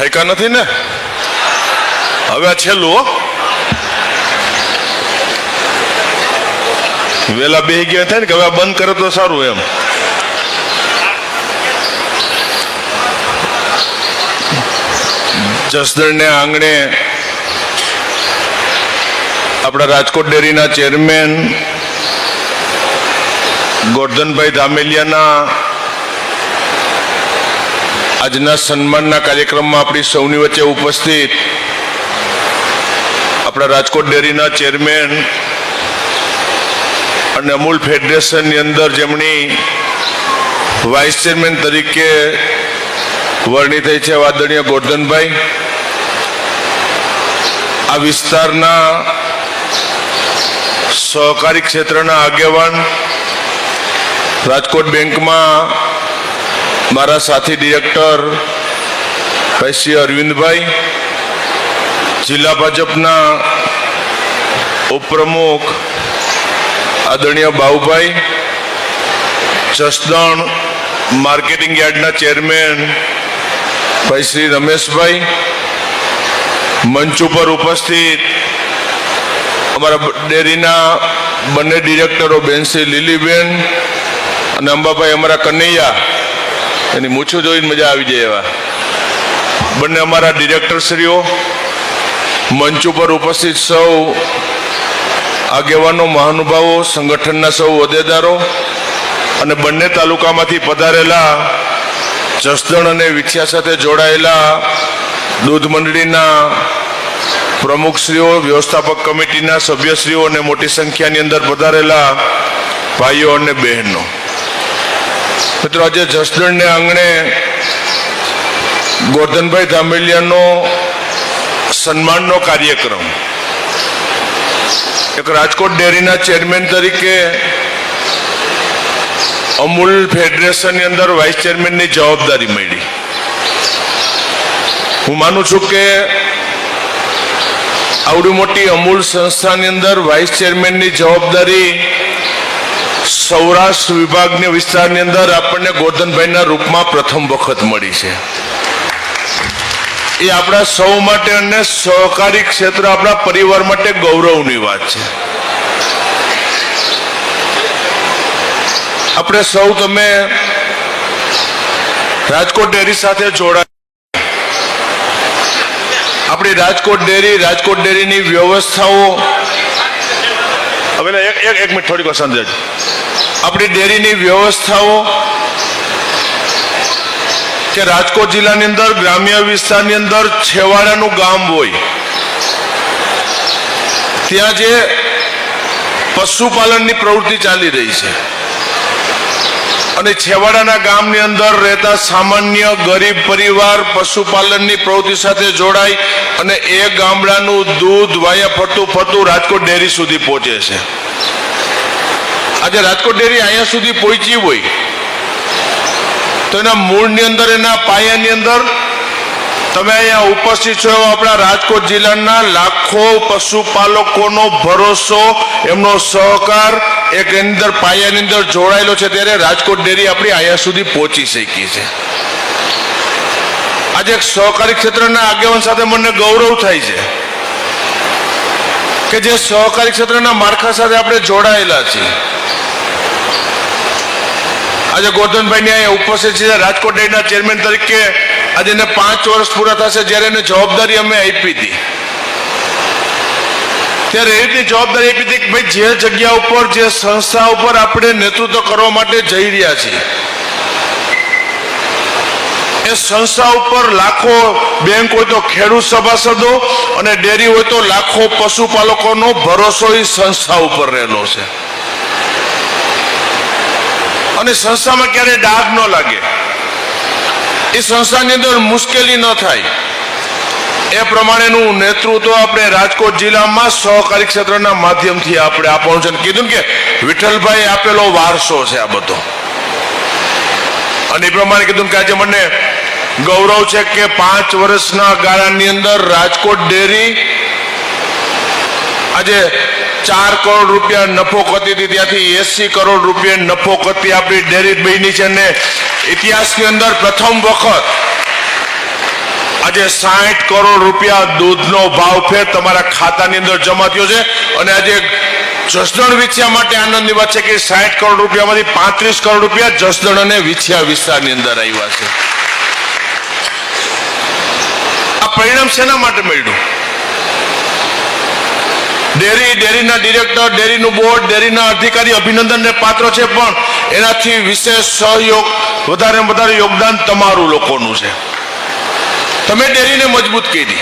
ઠેકા નથી ને? હવે આ છેલ્લું વેલા બે ગયા થાય ને કે હવે આ બંધ કરે તો સારું એમ. જસદણને આંગણે આપણા રાજકોટ ડેરીના ચેરમેન ગોરધનભાઈ ધામેલિયાના આજના સન્માનના કાર્યક્રમમાં આપણી સૌની વચ્ચે ઉપસ્થિત આપણા રાજકોટ ડેરીના ચેરમેન અને અમૂલ ફેડરેશનની અંદર જેમની વાઇસ ચેરમેન તરીકે વરણી થઈ છે વાદણીય ગોરધનભાઈ. આ વિસ્તારના સહકારી ક્ષેત્રના આગેવાન રાજકોટ બેંકમાં મારા સાથી ડિરેક્ટર ભાઈ શ્રી અરવિંદભાઈ, જિલ્લા ભાજપના ઉપપ્રમુખ, આદરણીય બાઉભાઈ, જસદણ માર્કેટિંગ યાર્ડના ચેરમેન ભાઈ શ્રી રમેશભાઈ, મંચ ઉપર ઉપસ્થિત અમારા ડેરીના બંને ડિરેક્ટરો બેન શ્રી લીલીબેન અને અંબાભાઈ અમારા કનૈયા. એની મૂછું જોઈને મજા આવી જાય એવા. બંને અમારા ડિરેક્ટરશ્રીઓ, મંચ ઉપર ઉપસ્થિત સૌ આગેવાનો, મહાનુભાવો, સંગઠનના સૌ હોદ્દેદારો અને બંને તાલુકામાંથી પધારેલા જસદણ અને વિછિયા સાથે જોડાયેલા દૂધ મંડળીના પ્રમુખશ્રીઓ, વ્યવસ્થાપક કમિટીના સભ્યશ્રીઓ અને મોટી સંખ્યાની અંદર પધારેલા ભાઈઓ અને બહેનો. મિત્રો, આજે જસદણને આંગણે ગોરધનભાઈ ધામેલિયાનો સન્માનનો કાર્યક્રમ. એક રાજકોટ ડેરીના ચેરમેન તરીકે અમૂલ ફેડરેશનની અંદર વાઇસ ચેરમેનની જવાબદારી મળી. હું માનું છું કે આવડી મોટી અમૂલ સંસ્થાની અંદર વાઇસ ચેરમેનની જવાબદારી સૌરાષ્ટ્ર વિભાગની વિસ્તારની અંદર આપણને ગોરધનભાઈના રૂપમાં પ્રથમ વખત મળી છે. એ આપણા સૌ માટે અને સહકારી ક્ષેત્ર આપણા પરિવાર માટે ગૌરવની વાત છે. આપણે સૌ તમે રાજકોટ ડેરી સાથે જોડાય. આપણી રાજકોટ ડેરી, રાજકોટ ડેરીની વ્યવસ્થાઓ હવે એક એક મિનિટ, થોડીક સમજાજ આપણી ડેરીની વ્યવસ્થાઓ કે રાજકોટ જિલ્લાની અંદર, ગ્રામ્ય વિસ્તારની અંદર છેવાડાનું ગામ હોય, ત્યાં જે પશુપાલનની પ્રવૃત્તિ ચાલી રહી છે. અને છેવાડાના ગામની અંદર રહેતા સામાન્ય ગરીબ પરિવાર પશુપાલનની પ્રવૃત્તિ સાથે જોડાય અને એ ગામડાનું દૂધ વાયા ફરતું ફરતું રાજકોટ ડેરી સુધી પહોંચે છે. આજે રાજકોટ ડેરી અહીંયા સુધી પહોંચી હોય, તો એના મૂળની અંદર, એના પાયાની અંદર તમે અહીંયા ઉપસ્થિત છો એવો આપણા રાજકોટ જિલ્લાના લાખો પશુપાલકોનો ભરોસો, એમનો સહકાર એક એની અંદર પાયાની અંદર જોડાયેલો છે. ત્યારે રાજકોટ ડેરી આપણી અહીંયા સુધી પહોંચી શકી છે. આજે એક સહકારી ક્ષેત્રના આગેવાન સાથે મને ગૌરવ થાય છે કે જે સહકારી ક્ષેત્રના માળખા સાથે આપણે જોડાયેલા છીએ. આજે ગોરધનભાઈ અહીંયા ઉપસ્થિત છે. રાજકોટ ડેરીના ચેરમેન તરીકે આજે એને પાંચ વર્ષ પૂરા થશે જ્યારે એને જવાબદારી અમે આપી હતી. ત્યારે એ જવાબદારી આપી હતી કે ભાઈ જે જગ્યા ઉપર, જે સંસ્થા ઉપર આપણે નેતૃત્વ કરવા માટે જઈ રહ્યા છીએ, એ સંસ્થા ઉપર લાખો બેંક હોય તો ખેડૂત સભાસદો અને ડેરી હોય તો લાખો પશુપાલકોનો ભરોસો એ સંસ્થા ઉપર રહેલો છે. અને સંસ્થામાં ક્યારે ડાઘ ન લાગે. એ સંસ્થાની અંદર મુશ્કેલી ન થાય. એ પ્રમાણેનું નેતૃત્વ આપણે રાજકોટ જિલ્લામાં સહકારી ક્ષેત્રના માધ્યમથી આપણે આપવાનું છે કીધું કે વિઠ્ઠલભાઈ આપેલો વારસો છે આ બધો. અને એ પ્રમાણે કીધું કે આજે મને ગૌરવ છે કે પાંચ વર્ષના ગાળાની અંદર રાજકોટ ડેરી આજે ચાર કરોડ રૂપિયા નફો કરતી હતી. ત્યાંથી એસી કરોડ રૂપિયા નફો કરતી આપણી ડેરી બની છે ને ઇતિહાસની અંદર પ્રથમ વખત આજે સાહીઠ કરોડ રૂપિયા દૂધનો ભાવ ફેર તમારા ખાતાની અંદર જમા થયો છે. અને આજે જસદણ વિછિયા માટે આનંદની વાત છે કે સાઠ કરોડ રૂપિયામાંથી પાંત્રીસ કરોડ રૂપિયા જસદણ અને વિછિયા વિસ્તારની અંદર આવ્યા છે. આ પરિણામ શેના માટે મળ્યું? ડેરી, ડેરીના ડિરેક્ટર ડેરીનું બોર્ડ ડેરીના અધિકારી અભિનંદનને પાત્ર છે, પણ એનાથી વિશેષ સહયોગ વધારે વધારે યોગદાન તમારું લોકોનું છે. તમે ડેરીને મજબૂત કરી.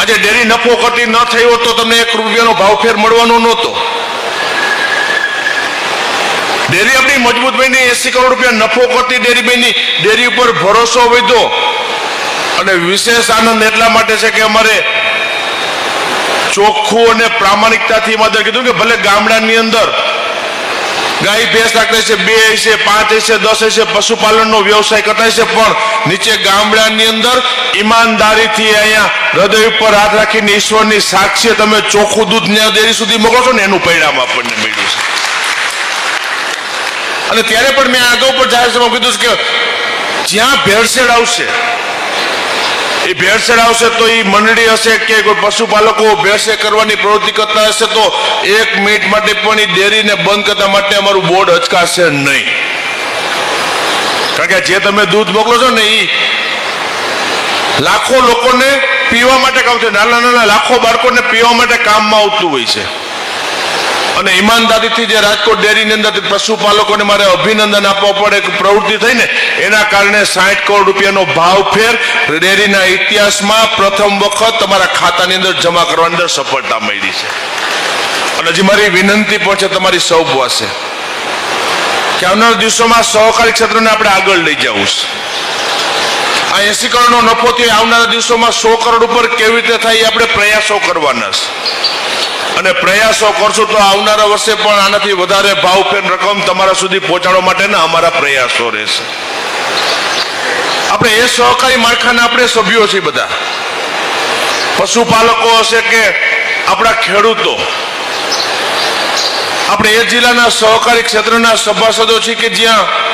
આજે ડેરી નફો કરતી ન થયો તો તમને એક રૂપિયાનો ભાવફેર મળવાનો નહોતો. ડેરી આપણી મજબૂત બની, એસી કરોડ રૂપિયા નફો કરતી ડેરી બની, ડેરી ઉપર ભરોસો વધ્યો. અને વિશેષ આનંદ એટલા માટે છે કે અમારે ચોખ્ખું અને પ્રામાણિકતાથી માત્ર કીધું કે ભલે ગામડાની અંદર ગાય, ભેંસ રાખે છે બે હશે, પાંચ હશે, દસ હશે, પશુપાલનનો વ્યવસાય કરતા હશે, પણ નીચે ગામડાની અંદર ઈમાનદારીથી અહીંયા હૃદય ઉપર હાથ રાખીને ઈશ્વરની સાક્ષી તમે ચોખ્ખું દૂધ ન્યા ડેરી સુધી મોકલો છો ને એનું પરિણામ આપણને મળ્યું છે. અને ત્યારે પણ મેં આગળ પણ જાહેર સભામાં કીધું છે કે જ્યાં ભેળસેળ આવશે એ ભેળસેળ આવશે તો એ મંડળી હશે કે કોઈ પશુપાલકો ભેળસેળ કરવાની પ્રવૃત્તિ કરતા હશે તો એક મિનિટ માટે પણ એ ડેરીને બંધ કરતા માટે અમારું બોર્ડ અચકાશે નહીં. કારણ કે જે તમે દૂધ મોકલો છો ને એ લાખો લોકોને પીવા માટે કામ છે. નાના નાના લાખો બાળકોને પીવા માટે કામમાં આવતું હોય છે. અને ઈમાનદારીથી જે રાજકોટ ડેરીની અંદર પશુપાલકોને મારે અભિનંદન આપવા પડે, એક પ્રવૃત્તિ થઈ ને એના કારણે સાઠ કરોડ રૂપિયાનો ભાવ ફેર ડેરીના ઇતિહાસમાં પ્રથમ વખત તમારા ખાતાની અંદર જમા કરવાની અંદર સફળતા મળી છે. અને હજી મારી વિનંતી પણ છે, તમારી સૌ પાસે. કે આવનારા દિવસોમાં સહકારી ક્ષેત્રને આપણે આગળ લઈ જવું છે. આ એસી કરોડનો નફો થયો આવનારા દિવસોમાં સો કરોડ ઉપર કેવી રીતે થાય એ આપણે પ્રયાસો કરવાના છે. અને પ્રયાસો કરશું તો આવનારા વર્ષે પણ આનાથી વધારે ભાવફેર રકમ તમારા સુધી પહોંચાડવા માટેના અમારા પ્રયાસો રહેશે. આપણે એ સહકારી માળખાના આપણે સભ્યો છીએ બધા. પશુપાલકો હશે કે આપણા ખેડૂતો. આપણે એ જિલ્લાના સહકારી ક્ષેત્રના સભાસદો છીએ કે જ્યાં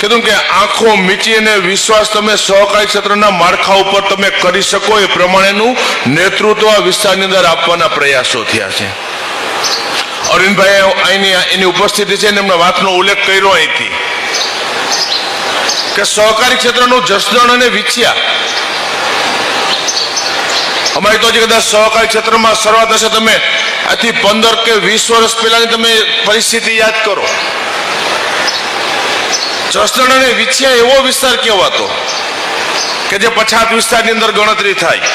કીધું કે આંખો મીચીને વિશ્વાસ તમે સહકારી ક્ષેત્રના માળખા ઉપર તમે કરી શકો એ પ્રમાણેનું નેતૃત્વ આ વિસ્તારની અંદર આપવાના પ્રયાસો થયા છે. અરવિંદભાઈ અહીંની એની ઉપસ્થિતિ છે એમના વાતનો ઉલ્લેખ કર્યો અહીંથી. કે સહકારી ક્ષેત્રનું જસદણ અને વિછિયા. અમારી તો હજી કદાચ સહકારી ક્ષેત્રમાં શરૂઆત હશે, તમે આથી પંદર કે વીસ વર્ષ પહેલાની તમે પરિસ્થિતિ યાદ કરો. જસદણ અને વિછિયા એવો વિસ્તાર કહેવાતો કે જે પછાત વિસ્તારની અંદર ગણતરી થાય.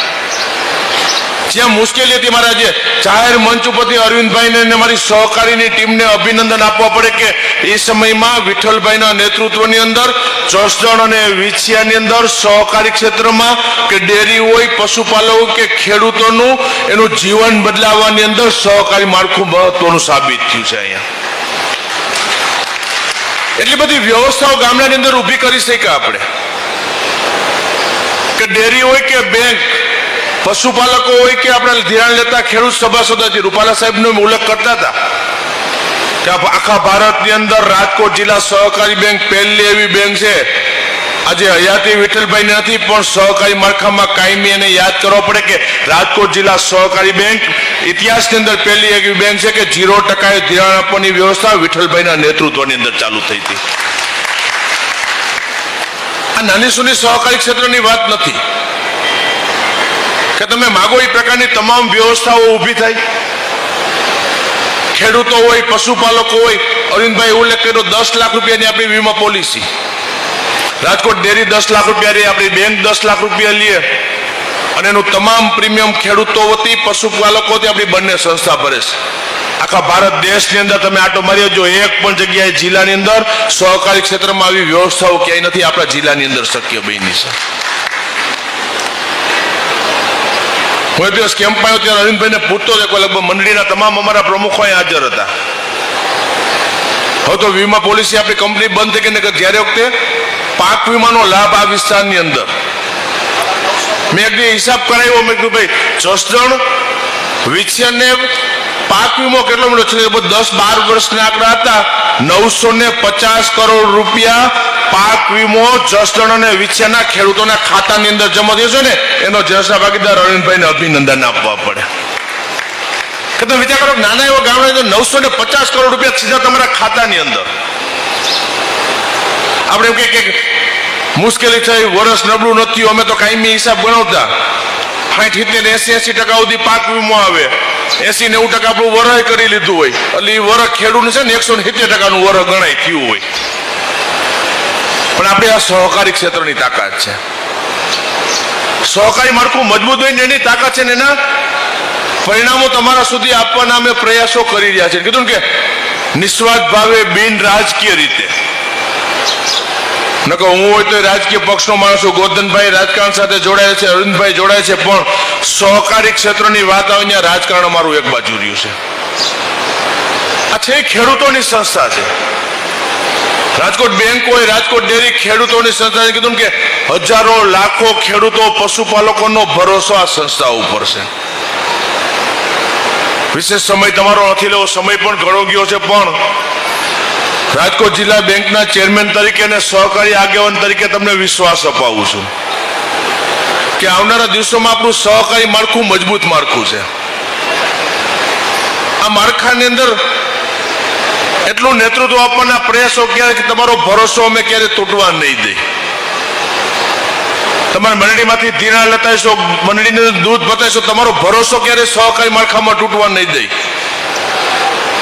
જ્યાં મુશ્કેલી હતી મારા જે જાહેર મંચ ઉપરથી અરવિંદભાઈને મારી સહકારીની ટીમને અભિનંદન આપવા પડે કે એ સમયમાં વિઠ્ઠલભાઈના નેતૃત્વની અંદર જસદણ અને વિછિયાની અંદર સહકારી ક્ષેત્રમાં કે ડેરી હોય, પશુપાલક કે ખેડૂતોનું એનું જીવન બદલાવવાની અંદર સહકારી માળખું મહત્વનું સાબિત થયું છે અહીંયા. એટલી બધી વ્યવસ્થાઓ ગામડાની અંદર ઊભી કરી શક્યા આપણે. કે ડેરી હોય કે બેંક પશુપાલકો હોય કે આપણે ધિરાણ લેતા ખેડૂત સભાસદોથી રૂપાલા સાહેબનો ઉલ્લેખ કરતા હતા કે આખા ભારતની અંદર રાજકોટ જિલ્લા સહકારી બેંક પહેલી એવી બેંક છે આજે હયાતી વિઠ્ઠલભાઈ નથી પણ સહકારી માળખામાં કાયમી એને યાદ કરવો પડે કે રાજકોટ જિલ્લા સહકારી બેંક ઇતિહાસની અંદર પહેલી એવી બેંક છે કે ઝીરો ટકાએ ધિરાણ આપવાની વ્યવસ્થા વિઠ્ઠલભાઈના નેતૃત્વની અંદર ચાલુ થઈ હતી. આ નાની સુની સહકારી ક્ષેત્રની વાત નથી. કે તમે માગો એ પ્રકારની તમામ વ્યવસ્થાઓ ઊભી થાય. ખેડૂતો હોય, પશુપાલકો હોય, અરવિંદભાઈ ઉલ્લેખ કર્યો, દસ લાખ રૂપિયાની આપણી વીમા પોલિસી. રાજકોટ ડેરી દસ લાખ રૂપિયા લે આપણી બેંક દસ લાખ રૂપિયા લે. અને એનું તમામ પ્રીમિયમ ખેડૂતો વતી પશુપાલકોથી આપણી બંને સંસ્થા ભરે છે. આખા ભારત દેશની અંદર તમે આટો મારી જો એક પણ જગ્યાએ જિલ્લાની અંદર સહકારી ક્ષેત્રમાં આવી વ્યવસ્થાઓ ક્યાંય નથી, આપણા જિલ્લાની અંદર શક્ય બની છે. હું એક દિવસ કેમ્પ આવ્યો ત્યારે અરવિંદભાઈને પૂછતો હતો લગભગ મંડળીના તમામ અમારા પ્રમુખો અહીં હાજર હતા. હવે તો વીમા પોલિસી આપણી કંપની બંધ થઈ ગઈ ને કે જ્યારે વખતે પાક વીમાનો લાભ આ વિસ્તારની અંદર. મેં એક હિસાબ કરાવ્યો, મેં કીધું, ભાઈ, જસદણ વિછિયાને પાક વીમો કેટલો મળ્યો છે? દસ બાર વર્ષના આંકડા હતા. નવસો ને પચાસ કરોડ રૂપિયા પાક વીમો જસદણ અને વિછિયાના ખેડૂતોના ખાતાની અંદર જમા થયો છે ને, એનો જસના ભાગીદાર અરવિંદભાઈને અભિનંદન આપવા પડે. કે તમે વિચાર કરો નાના એવા ગામડા નવસો ને પચાસ કરોડ રૂપિયા સીધા તમારા ખાતાની અંદર. આપણે એમ કે મુશ્કેલી થઈ વર્ષ નબળું નથી અમે તો કાયમી હિસાબ ગણાવતા. સાઠ સિત્તેર એસી એસી ટકા સુધી પાક વીમો આવે. એસી નેવું ટકા આપણું વરહ કરી લીધું હોય. એટલે એ વરહ ખેડૂત છે ને એકસો સિત્તેર ટકાનું વરહ ગણાય થયું હોય. પણ આપણે આ સહકારી ક્ષેત્રની તાકાત છે. સહકારી માળખું મજબૂત હોય ને એની તાકાત છે ને એના પરિણામો તમારા સુધી આપવાના અમે પ્રયાસો કરી રહ્યા છીએ. કીધું કે નિસ્વાર્થ ભાવે બિન રાજકીય રીતે. નકર હું હોય તો રાજકીય પક્ષનો માણસ છું. ગોરધનભાઈ રાજકારણ સાથે જોડાયેલ છે, અરવિંદભાઈ જોડાય છે, પણ સહકારી ક્ષેત્રની વાત આવે ત્યાં રાજકારણ અમારું એક બાજુ રહ્યું છે. આ છે ખેડૂતોની સંસ્થા છે. રાજકોટ બેંક હોય, રાજકોટ ડેરી ખેડૂતોની સંસ્થા છે. કીધું કે હજારો, લાખો ખેડૂતો પશુપાલકોનો ભરોસો આ સંસ્થા ઉપર છે. વિશેષ સમય તમારો નથી લેવો સમય પણ ઘણો ગયો છે, પણ રાજકોટ જિલ્લા બેંકના ચેરમેન તરીકે અને સહકારી આગેવાન તરીકે તમને વિશ્વાસ અપાવું છું કે આવનારા દિવસોમાં આપણું સહકારી માળખું મજબૂત માળખું છે. આ માળખાની અંદર એટલું નેતૃત્વ આપવાના પ્રયાસો ક્યારે કે તમારો ભરોસો અમે ક્યારે તૂટવા નહીં દઈ તમારા મંડળીમાંથી ધીણા મંડળીની મંડળીને દૂધ બતાવીશો તમારો ભરોસો ક્યારે સહકારી માળખામાં તૂટવા નહીં દઈ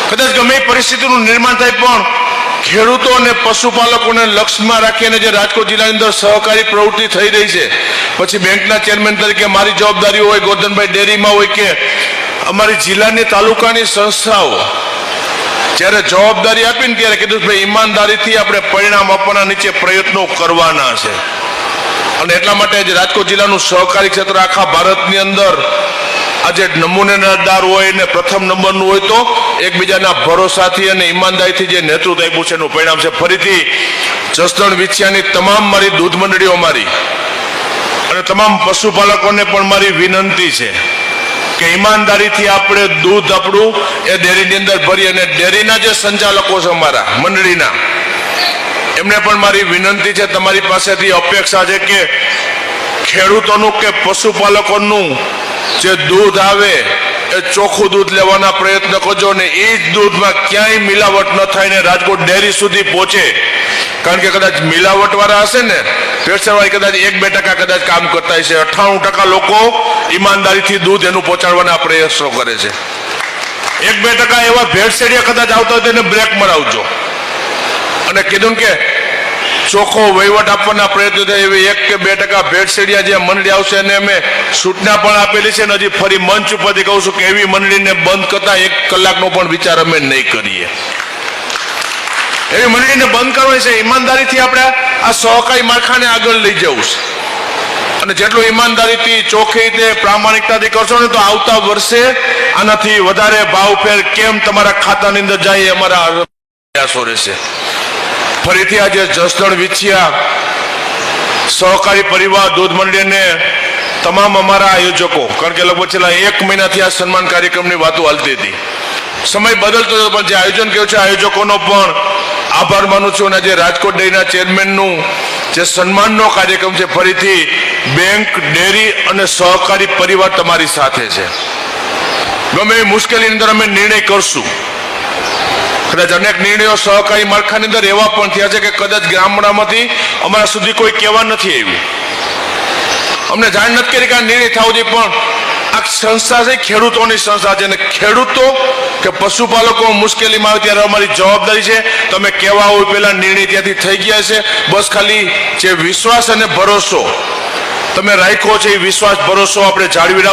કદાચ ગમે પરિસ્થિતિનું નિર્માણ થાય પણ ખેડૂતો અને પશુપાલકોને લક્ષ્યમાં રાખીને જે રાજકોટ જિલ્લાની અંદર સહકારી પ્રવૃત્તિ થઈ રહી છે, પછી બેંકના ચેરમેન તરીકે મારી જવાબદારી હોય, ગોરધનભાઈ ડેરીમાં હોય કે અમારી જિલ્લાની તાલુકાની સંસ્થાઓ, જ્યારે જવાબદારી આપીને ત્યારે કીધું ભાઈ, ઈમાનદારીથી આપણે પરિણામ આપવાના નીચે પ્રયત્નો કરવાના છે. અને એટલા માટે રાજકોટ જિલ્લાનું સહકારી ક્ષેત્ર આખા ભારતની અંદર આજે નમૂનેદાર હોય ને પ્રથમ નંબરનું હોય તો એકબીજાના ભરોસાથી અને ઈમાનદારીથી જે નેતૃત્વ આપ્યું છે એનું પરિણામ છે. ફરીથી જસદણ વિછિયાની તમામ મારી દૂધ મંડળીઓ મારી અને તમામ પશુપાલકોને પણ મારી વિનંતી છે કે ઈમાનદારીથી આપણે દૂધ આપણું એ ડેરીની અંદર ભરી અને ડેરીના જે સંચાલકો છે અમારા મંડળીના, એમને પણ મારી વિનંતી છે તમારી પાસેથી અપેક્ષા છે કે ખેડૂતોનું કે પશુપાલકોનું જે દૂધ આવે એ ચોખ્ખું દૂધ લેવાના પ્રયત્ન કરજો ને એ જ દૂધમાં ક્યાંય મિલાવટ ન થાય ને રાજકોટ ડેરી સુધી પહોંચે. કારણ કે કદાચ મિલાવટ વાળા હશે ને ભેળસેળવાળી કદાચ એક બે ટકા કદાચ કામ કરતા હશે. અઠ્ઠાણું ટકા લોકો ઈમાનદારીથી દૂધ એનું પહોંચાડવાના પ્રયાસો કરે છે. એક બે ટકા એવા ભેળસેળિયા કદાચ આવતા હોય તો એને બ્રેક મરાવજો. અને કીધું કે ચોખ્ખો વહીવટ આપવાના પ્રયત્નો થાય. એવી એક કે બે ટકા ભેટસેડિયા જે મંડળી આવશે એને અમે સૂચના પણ આપેલી છે ને હજી ફરી મંચ ઉપરથી કહું છું કે એવી મંડળીને બંધ કરતા એક કલાકનો પણ વિચાર અમે નહીં કરીએ. એવી મંડળીને બંધ કરવાની છે. ઈમાનદારીથી આપણે આ સહકારી માળખાને આગળ લઈ જવું છે. અને જેટલું ઈમાનદારીથી ચોખ્ખી રીતે પ્રામાણિકતાથી કરશો ને તો આવતા વર્ષે આનાથી વધારે ભાવ ફેર કેમ તમારા ખાતાની અંદર જાય અમારા પ્રયાસો રહેશે. ફરીથી આજે જસદણ વિછિયા સહકારી પરિવાર દૂધ મંડળીને તમામ અમારા આયોજકો, કારણ કે લગભગ છેલ્લા એક મહિનાથી આ સન્માન કાર્યક્રમની વાતો હાલતી હતી. સમય બદલતો હતો, પણ જે આયોજન કર્યું છે, આયોજકોનો પણ આભાર માનું છું અને આજે રાજકોટ ડેરીના ચેરમેનનું જે સન્માનનો કાર્યક્રમ છે, ફરીથી બેંક, ડેરી અને સહકારી પરિવાર તમારી સાથે છે. ગમે એ મુશ્કેલીની અંદર અમે નિર્ણય કરશું. કદાચ અનેક નિર્ણયો સહકારી માળખાની અંદર એવા પણ થયા છે કે કદાચ ગામડામાંથી અમારા સુધી કોઈ કહેવા નથી આવ્યું. અમને જાણ નથી કરી કે આ નિર્ણય થવો જોઈએ, પણ આ સંસ્થા છે, ખેડૂતોની સંસ્થા છે. અને ખેડૂતો કે પશુપાલકો મુશ્કેલીમાં આવે ત્યારે અમારી જવાબદારી છે, તમે કહેવા હોય પેલા નિર્ણય ત્યાંથી થઈ ગયા છે. બસ ખાલી જે વિશ્વાસ અને ભરોસો, તમે રાખ્યો છે એ વિશ્વાસ, ભરોસો આપણે જાળવી રાખો.